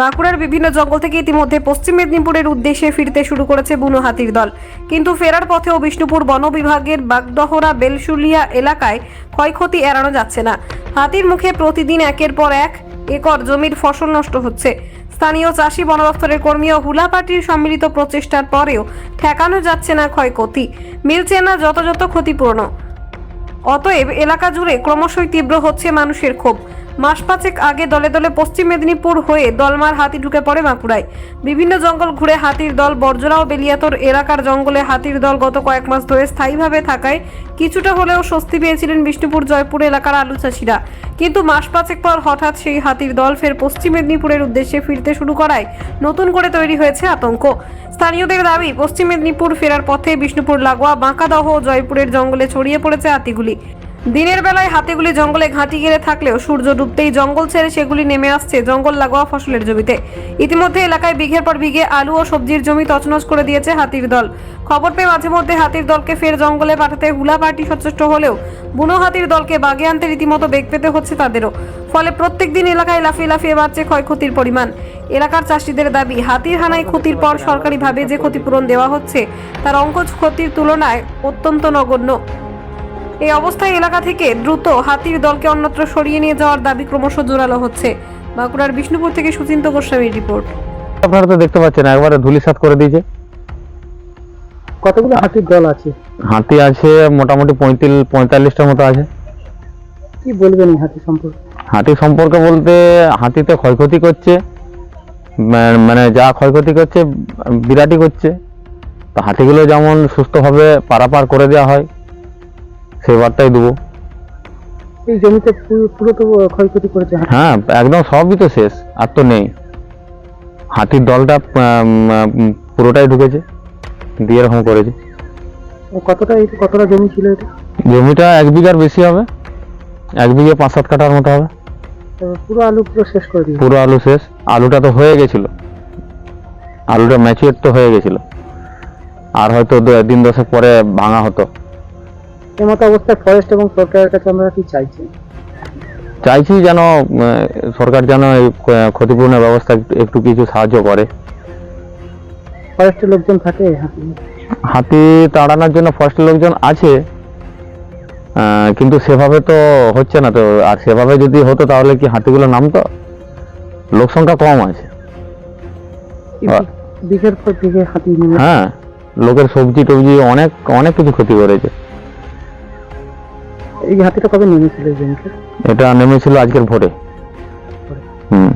বাঁকুড়ার বিভিন্ন জঙ্গল থেকে ইতিমধ্যে পশ্চিম মেদিনীপুরের উদ্দেশ্যে ফিরতে শুরু করেছে বুনো হাতির দল। কিন্তু ফেরার পথেও বিষ্ণুপুর বন বিভাগের বাগদহরা বেলসুলিয়া এলাকায় ক্ষয়ক্ষতি এড়ানো যাচ্ছে না। হাতির মুখে প্রতিদিন একের পর এক একর জমির ফসল নষ্ট হচ্ছে। স্থানীয় চাষি, বন দপ্তরের কর্মী ও হুলা পার্টির সম্মিলিত প্রচেষ্টার পরেও ঠেকানো যাচ্ছে না ক্ষয়ক্ষতি। মিলছে না যথাযথ ক্ষতিপূরণ অতএব এলাকা জুড়ে ক্রমশই তীব্র হচ্ছে মানুষের ক্ষোভ। মাস পাঁচেক আগে দলে দলে পশ্চিম মেদিনীপুর হয়ে দলমার হাতি ঢুকে পড়ে বাঁকুড়ায়। বিভিন্ন জঙ্গল ঘুরে হাতির দল বর্জরা ও বেলিয়াতর এলাকার জঙ্গলে হাতির দল গত কয়েক মাস ধরে স্থায়ীভাবে থাকায় কিছুটা হলেও স্বস্তি পেয়েছিলেন বিষ্ণুপুর, জয়পুর এলাকার আলু চাষিরা। কিন্তু মাস পাঁচেক পর হঠাৎ সেই হাতির দল ফের পশ্চিম মেদিনীপুরের উদ্দেশ্যে ফিরতে শুরু করায় নতুন করে তৈরি হয়েছে আতঙ্ক। স্থানীয়দের দাবি, পশ্চিম মেদিনীপুর ফেরার পথে বিষ্ণুপুর, লাগোয়া, বাঁকাদহ ও জয়পুরের জঙ্গলে ছড়িয়ে পড়েছে হাতিগুলি। দিনের বেলায় হাতিগুলি জঙ্গলে ঘাঁটি গেড়ে থাকলেও সূর্য ডুবতেই জঙ্গল ছেড়ে সেগুলি নেমে আসছে জঙ্গল লাগোয়া ফসলের জমিতে। ইতিমধ্যে এলাকায় বিঘের পর বিঘে আলু ও সবজির জমি তছনছ করে দিয়েছে হাতির দল। খবর পেয়ে মাঝে মধ্যে হাতির দলকে ফের জঙ্গলে পাঠাতে হুলা পার্টি সচেষ্ট হলেও বুনো হাতির দলকে বাগে আনতে রীতিমতো বেগ পেতে হচ্ছে তাদেরও। ফলে প্রত্যেকদিন এলাকায় লাফিয়ে লাফিয়ে বাড়ছে ক্ষয়ক্ষতির পরিমাণ। এলাকার চাষিদের দাবি, হাতির হানায় ক্ষতির পর সরকারিভাবে যে ক্ষতিপূরণ দেওয়া হচ্ছে, তার অঙ্কজ ক্ষতির তুলনায় অত্যন্ত নগণ্য। এই অবস্থায় এলাকা থেকে দ্রুত হাতির দলকে অন্যত্র সরিয়ে নিয়ে যাওয়ার দাবি ক্রমশ জোরালো হচ্ছে। বাঁকুড়ার বিষ্ণুপুর থেকে সুচিন্ত গোস্বামীর রিপোর্ট। আপনারা তো দেখতে পাচ্ছেন একবারে ধুলিসাৎ করে দিয়েছে। কতগুলো হাতির দল আছে? হাতি আছে মোটামুটি পঁয়ত্রিশ পঁয়তাল্লিশটার মতো আছে। কি বলবেন হাতি সম্পর্কে? হাতি সম্পর্কে বলতে হাতিতে ক্ষয়ক্ষতি করছে। মানে যা ক্ষয়ক্ষতি করছে বিরাটই করছে। তো হাতিগুলো যেমন সুস্থভাবে পারাপার করে দেওয়া হয় সেই বার্তাই দেবো। এই জমিতে পুরো- তো ক্ষয়ক্ষতি করেছে। হ্যাঁ একদম সবই তো শেষ আর তো নেই। হাতির দলটা পুরোটাই ঢুকেছে দিয়ে এরকম করেছে। কতটা কতটা জমি ছিল এটা? জমিটা এক বিঘার বেশি হবে এক বিঘে পাঁচ সাত কাঠার মতো হবে। পুরো আলু পুরো শেষ করে দিয়েছে। পুরো আলু শেষ আলুটা তো হয়ে গেছিল। আলুটা ম্যাচিওর তো হয়ে গেছিল। আর হয়তো দিন দশেক পরে ভাঙা হতো। এই মতো অবস্থায় ফরেস্ট এবং সরকারের কাছে আমরা কি চাইছি? চাইছি যেন সরকার যেন এই ক্ষতিপূরণের ব্যবস্থা একটু- কিছু সাহায্য করে। ফরেস্টের লোকজন থাকে হাতি? তাড়ানোর জন্য ফরেস্টের লোকজন আছে কিন্তু সেভাবে তো হচ্ছে না তো। আর সেভাবে যদি হতো তাহলে কি হাতিগুলো নামতো? লোক সংখ্যা কম আছে। এই। বিঘের পর বিঘে হাতি হ্যাঁ লোকের সবজি টবজি অনেক অনেক কিছু ক্ষতি করেছে। এই হাতিটা কবে নেমেছিল জমিতে এটা নেমেছিল আজকের ভোরে। হুম।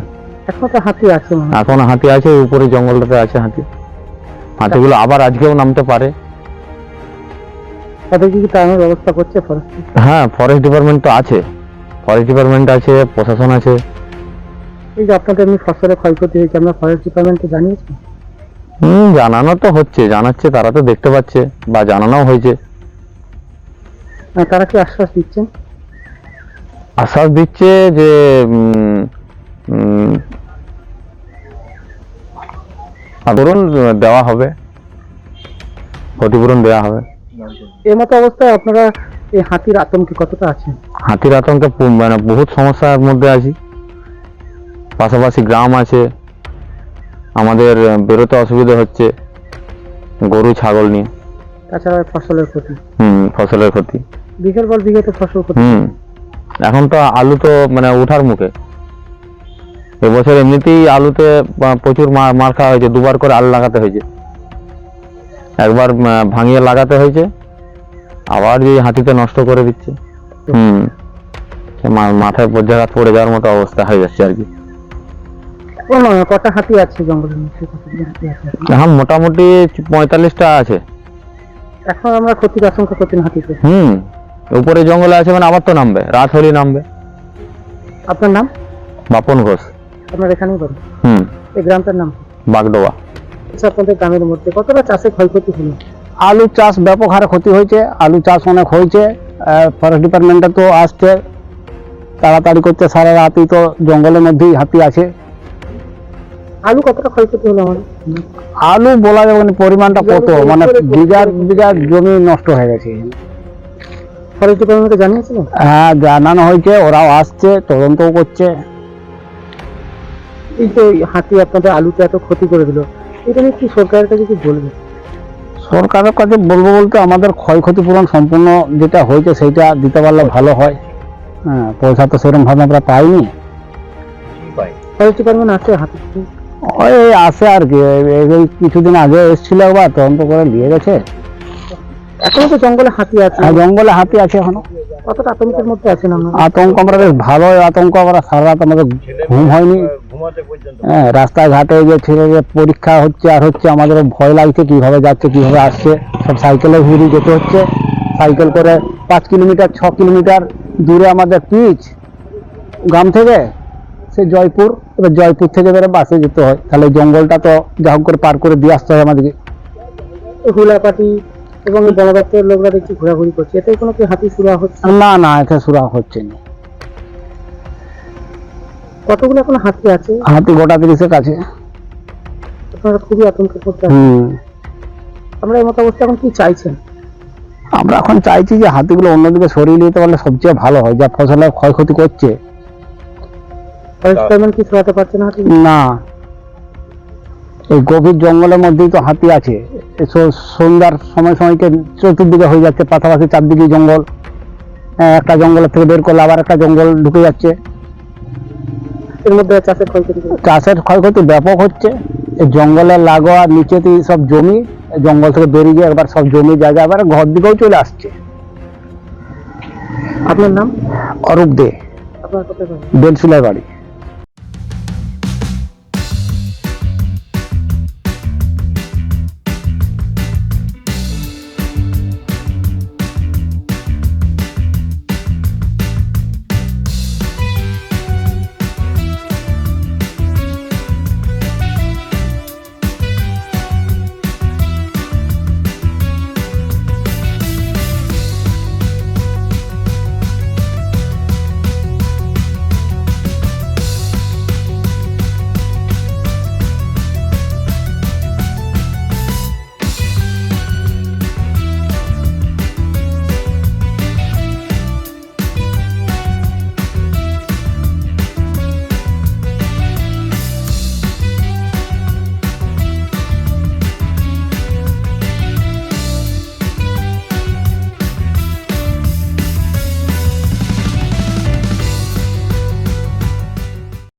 এখনও তো হাতি আছে। এখন হাতি আছে উপরে জঙ্গলটাতে আছে হাতি। হাতিগুলো আবার আজকেও নামতে পারে। তাদের কি তাড়ানোর ব্যবস্থা করছে ফরেস্ট হ্যাঁ ফরেস্ট ডিপার্টমেন্ট তো আছে। ফরেস্ট ডিপার্টমেন্ট আছে প্রশাসন আছে। এই যে আপনাদের এমনি ফসলের ক্ষয়ক্ষতি হয়েছে আমরা ফরেস্ট ডিপার্টমেন্টকে জানিয়েছি? হুম জানানো তো হচ্ছে জানাচ্ছে তারা তো দেখতে পাচ্ছে বা জানানো হয়েছে। তারা কি আশ্বাস দিচ্ছেন আশ্বাস দিচ্ছে যে ধরুন দেওয়া হবে। ক্ষতিপূরণ দেওয়া হবে। এই মতো অবস্থায় আপনারা এই হাতির আতঙ্কে কতটা আছেন? হাতির আতঙ্কে মানে বহুত সমস্যার মধ্যে আছি। পাশাপাশি গ্রাম আছে। আমাদের বেরোতে অসুবিধা হচ্ছে গরু ছাগল নিয়ে। তাছাড়া ফসলের ক্ষতি। হুম ফসলের ক্ষতি। বিঘের পর ফসল হুম। এখন তো আলু তো মানে ওঠার মুখে। এবছর এমনিতেই আলুতে প্রচুর মার খাওয়া হয়েছে দুবার করে আলু লাগাতে হয়েছে। একবার ভাঙিয়ে লাগাতে হয়েছে আবার যে হাতিতে নষ্ট করে দিচ্ছে। হুম। মাথায় বজ্রাঘাত পড়ে যাওয়ার মতো অবস্থা হয়ে যাচ্ছে আর কি। কটা হাতি আছে জঙ্গলের মধ্যে? এখন মোটামুটি পঁয়তাল্লিশটা আছে। এখন আমরা ক্ষতির আশঙ্কা করছেন হাতিতে হুম। উপরে জঙ্গলে আছে মানে আবার তো নামবে রাত হলেই নামবে। আপনার নাম? বাপন ঘোষ। আপনার এখানেই বাড়ি? হুম। এই গ্রামটার নাম? বাগডোবা আচ্ছা আপনাদের গ্রামের মধ্যে কতটা চাষে ক্ষয়ক্ষতি হলো? আলু চাষ ব্যাপক হারে ক্ষতি হয়েছে আলু চাষ অনেক হয়েছে ফরেস্ট ডিপার্টমেন্টে তো আসছে তাড়াতাড়ি করতে সারা রাতই তো জঙ্গলের মধ্যেই হাতি আছে। আলু কতটা ক্ষয়ক্ষতি হলো আলু বলা যাবে না পরিমাণটা কত মানে বিঘার বিঘার জমি নষ্ট হয়ে গেছে ফরেস্ট ডিপার্টমেন্টকে জানিয়েছিলেন হ্যাঁ জানানো হয়েছে ওরাও আসছে তদন্তও করছে। এই যে হাতি আপনাদের আলুতে এত ক্ষতি করে দিল এটা নিয়ে কি সরকারের কাছে কি বলবে? সরকারের কাছে বলব বলতে আমাদের ক্ষয়ক্ষতি পূরণ সম্পূর্ণ যেটা হয়েছে সেইটা দিতে পারলে ভালো হয়। হ্যাঁ পয়সা তো সেরকম ভাবে আমরা পাইনি। ফরেস্ট ডিপার্টমেন্ট আছে হাতি? ওই আসে আর কি। এই কিছুদিন আগে এসেছিল একবার তদন্ত করে নিয়ে গেছে। এখনও তো জঙ্গলে হাতি আছে। জঙ্গলে হাতি আছে এখনও। কতটা আতঙ্কের মধ্যে আছেন আপনারা? আতঙ্ক আমরা বেশ ভালো আতঙ্ক আমরা সারা রাত আমাদের ঘুম হয়নি। হ্যাঁ রাস্তায় ঘাটে যে ছেলেদের পরীক্ষা হচ্ছে আর হচ্ছে আমাদের ভয় লাগছে কীভাবে যাচ্ছে কীভাবে আসছে। সব সাইকেলে ঘুরে যেতে হচ্ছে। সাইকেল করে পাঁচ কিলোমিটার ছ কিলোমিটার দূরে আমাদের পিচ গ্রাম থেকে সে জয়পুর। এবার জয়পুর থেকে এবারে বাসে যেতে হয়। তাহলে জঙ্গলটা তো যা করে পার করে দিয়ে আসতে হয় আমাদেরকে। হুলাপাটি এবং এই বন দপ্তরের লোকরা দেখছি ঘোরাঘুরি করছে। এতে কোনো কি হাতি সুরা হচ্ছে? না না এতে সুরা হচ্ছে না কতগুলো এখন হাতি আছে? হাতি গোটা তিরিশের কাছে। আপনারা খুবই আতঙ্কের মধ্যে আছেন। আমরা এই মতো অবস্থা এখন কি চাইছেন? আমরা এখন চাইছি যে হাতিগুলো অন্যদিকে সরিয়ে নিতে পারলে সবচেয়ে ভালো হয় যা ফসলের ক্ষয়ক্ষতি করছে। না না। এই গভীর জঙ্গলের মধ্যেই তো হাতি আছে। সন্ধ্যার সময় সময়কে চতুর্দিকে হয়ে যাচ্ছে পাশাপাশি চারদিকে জঙ্গল। একটা জঙ্গলের থেকে বের করলে আবার একটা জঙ্গল ঢুকে যাচ্ছে। এর মধ্যে চাষের ক্ষয়ক্ষতি করে। চাষের ক্ষয়ক্ষতি ব্যাপক হচ্ছে। এই জঙ্গলের লাগোয়া নিচেতেই সব জমি জঙ্গল থেকে বেরিয়ে গিয়ে একবার সব জমি জায়গা আবার ঘর দিকেও চলে আসছে। আপনার নাম? অরূপ দে? বেলসুলাই বাড়ি।